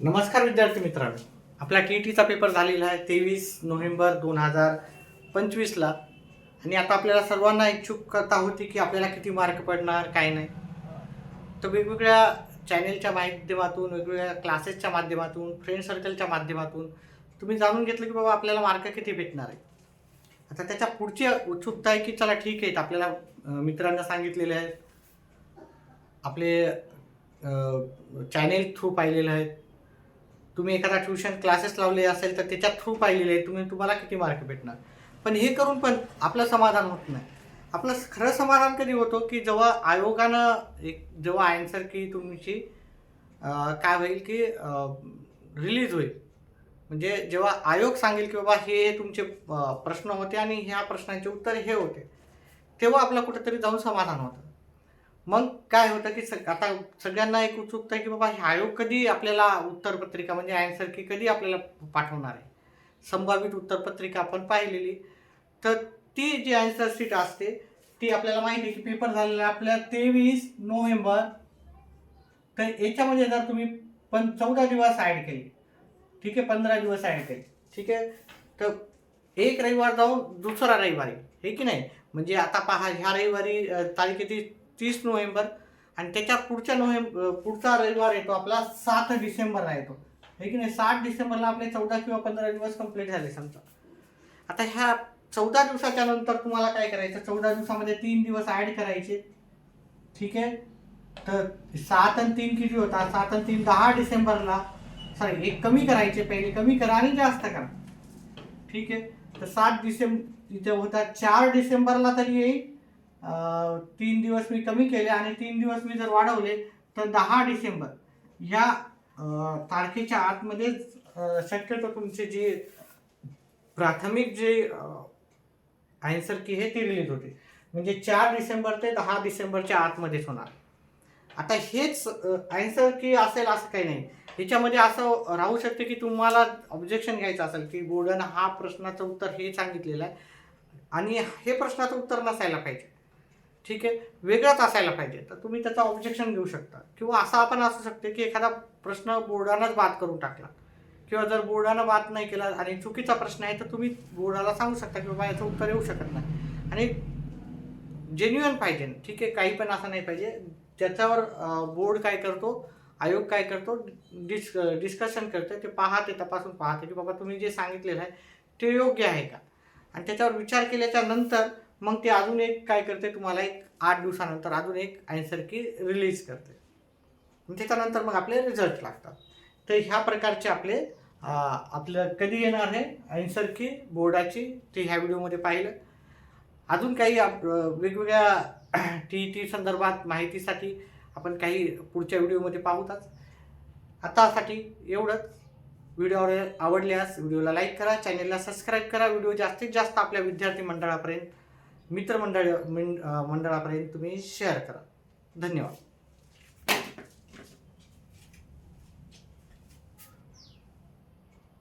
नमस्कार विद्यार्थी मित्रांनो. आपला टी टीचा पेपर झालेला आहे तेवीस नोव्हेंबर दोन हजार पंचवीसला आणि आता आपल्याला सर्वांना इच्छुकता होती की आपल्याला किती मार्क पडणार काय नाही. तर वेगवेगळ्या चॅनेलच्या माध्यमातून वेगवेगळ्या क्लासेसच्या माध्यमातून फ्रेंड सर्कलच्या माध्यमातून तुम्ही जाणून घेतलं की बाबा आपल्याला मार्क किती भेटणार आहे. आता त्याच्या पुढची उत्सुकता आहे की चला ठीक आहे आपल्याला मित्रांना सांगितलेले आहेत. आपले चॅनेल थ्रू पाहिलेले आहेत. तुम्ही एखादा ट्युशन क्लासेस लावले असेल तर त्याच्या थ्रू पाहिलेले आहे तुम्ही तुम्हाला किती मार्क भेटणार? पण हे करून पण आपलं समाधान होत नाही. आपलं खरं समाधान कधी होतो की जेव्हा आयोगानं एक जेव्हा आन्सर की तुमची काय होईल की रिलीज होईल. म्हणजे जेव्हा आयोग सांगेल की बाबा हे हे तुमचे प्रश्न होते आणि ह्या प्रश्नांचे उत्तर हे होते तेव्हा आपलं कुठेतरी जाऊन समाधान होतं. मग काय होतं की सग आता सगळ्यांना एक उत्सुकता आहे की बाबा हे आयोग कधी आपल्याला उत्तरपत्रिका म्हणजे आन्सर की कधी आपल्याला पाठवणार आहे? संभावित उत्तरपत्रिका आपण पाहिलेली. तर ती जी आन्सर शीट असते ती आपल्याला माहिती आहे की पेपर झालेला आपल्या तेवीस नोव्हेंबर. तर याच्यामध्ये जर तुम्ही पण चौदा दिवस ॲड केले. ठीक आहे पंधरा दिवस ॲड केले. ठीक आहे? तर एक रविवार जाऊन दुसरा रविवारी. हे की नाही? म्हणजे आता पहा ह्या रविवारी तारीख किती तीस नोव्हेंबर आणि त्याच्या पुढच्या नोव्हेंबर पुढचा रविवार येतो आपला सात डिसेंबरला येतो. हे की नाही? सात डिसेंबरला आपले चौदा किंवा पंधरा दिवस कंप्लीट झाले समजा. आता ह्या चौदा दिवसाच्या नंतर तुम्हाला काय करायचं? चौदा दिवसामध्ये तीन दिवस ॲड करायचे. ठीक आहे? तर सात आणि तीन किती होता सात आणि तीन दहा डिसेंबरला सॉरी एक कमी करायचे पहिले. कमी करा आणि जास्त करा. ठीक आहे? तर सात डिसेंब इथे होता चार डिसेंबरला तरी येईल. तीन दिवस मी कमी केले आणि तीन दिवस मी जर वाढवले तर दहा डिसेंबर या तारखेच्या आतमध्येच शक्यतो तुमचे जे प्राथमिक जे आन्सर की हे ती रिलीज होते. म्हणजे चार डिसेंबर ते दहा डिसेंबरच्या आतमध्येच होणार. आता हेच आन्सर की असेल असं काही नाही. ह्याच्यामध्ये असं राहू शकते की तुम्हाला ऑब्जेक्शन घ्यायचं असेल की बोर्डानं हा प्रश्नाचं उत्तर हे सांगितलेलं आहे. आणि हे प्रश्नाचं उत्तर नसायला पाहिजे. ठीक आहे? वेगळंच असायला पाहिजे. तर तुम्ही त्याचं ऑब्जेक्शन घेऊ शकता. किंवा असं आपण असू शकते की एखादा प्रश्न बोर्डानंच बाद करून टाकला. किंवा जर बोर्डानं बाद नाही केला आणि चुकीचा प्रश्न आहे तर तुम्ही बोर्डाला सांगू शकता की बाबा याचं उत्तर येऊ शकत नाही. आणि जेन्युअन पाहिजे. ठीक आहे? काही पण असं नाही पाहिजे. त्याच्यावर बोर्ड काय करतो आयोग काय करतो डिस् डिस्कशन करते ते पाहते तपासून पाहते की बाबा तुम्ही जे सांगितलेलं आहे ते योग्य आहे का? आणि त्याच्यावर विचार केल्याच्यानंतर मग ते अजून एक काय करते तुम्हाला एक आठ दिवसानंतर अजून एक आन्सर की रिलीज करते त्याच्यानंतर मग आपले रिझल्ट लागतात. तर ह्या प्रकारचे आपले आपलं कधी येणार आहे आन्सर की बोर्डाची ते ह्या व्हिडिओमध्ये पाहिलं. अजून काही आप- वेगवेगळ्या टी टी संदर्भात माहितीसाठी आपण काही पुढच्या व्हिडिओमध्ये पाहूतच. आतासाठी एवढंच. व्हिडिओ आवडल्यास व्हिडिओला लाईक करा चॅनेलला सबस्क्राईब करा. व्हिडिओ जास्तीत जास्त आपल्या विद्यार्थी मंडळापर्यंत मित्रमंडळ मंडळापर्यंत तुम्ही शेअर करा. धन्यवाद.